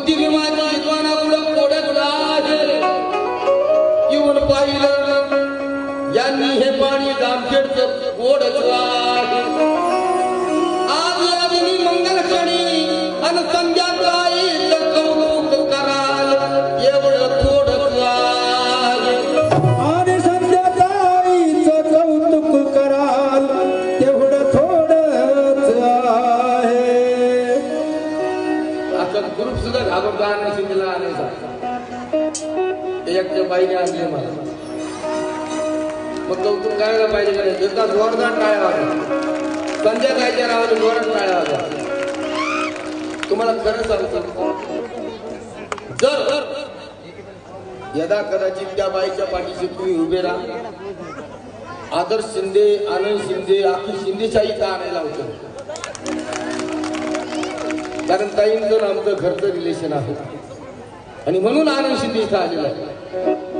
बुद्धी विमाची कोडत येऊन पाहिलं यांनी हे पाणी जामखेडचं गोडच ग्रुप सुद्धा घाबरतो आणि शिंदेला आणायचा एकट्या बाईने आणले मला. मग कौतुक करायला पाहिजे का नाही एकदा जोरदार टाळ्या वाजवा संध्याकाळच्या नावाने जोरदार टाळ्या वाजवा तुम्हाला खरं सांगतो जर जर यदा कदाचित त्या बाईच्या पाठीशी तुम्ही उभे राहा. आदर्श शिंदे आनंद शिंदे आखी शिंदेशाही का आणायला होतं? कारण ताईंचं आमचं घरचं रिलेशन आहे. आणि म्हणून आनंद शिंदे इथं आलेला आहे.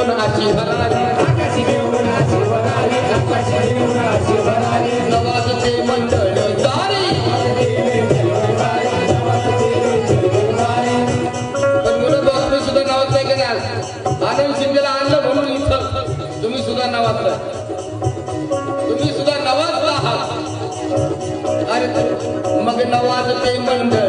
आकाशी भरारी आकाशी भरारी आकाशी भरारी नवाजते मंडळ तुम्ही सुद्धा नावाचं आहे का नाही आनंद शिंदेला आणलं म्हणून इथं तुम्ही सुद्धा नावाजलं तुम्ही सुद्धा नवाजला आहात. अरे मग नवाजते मंडळी.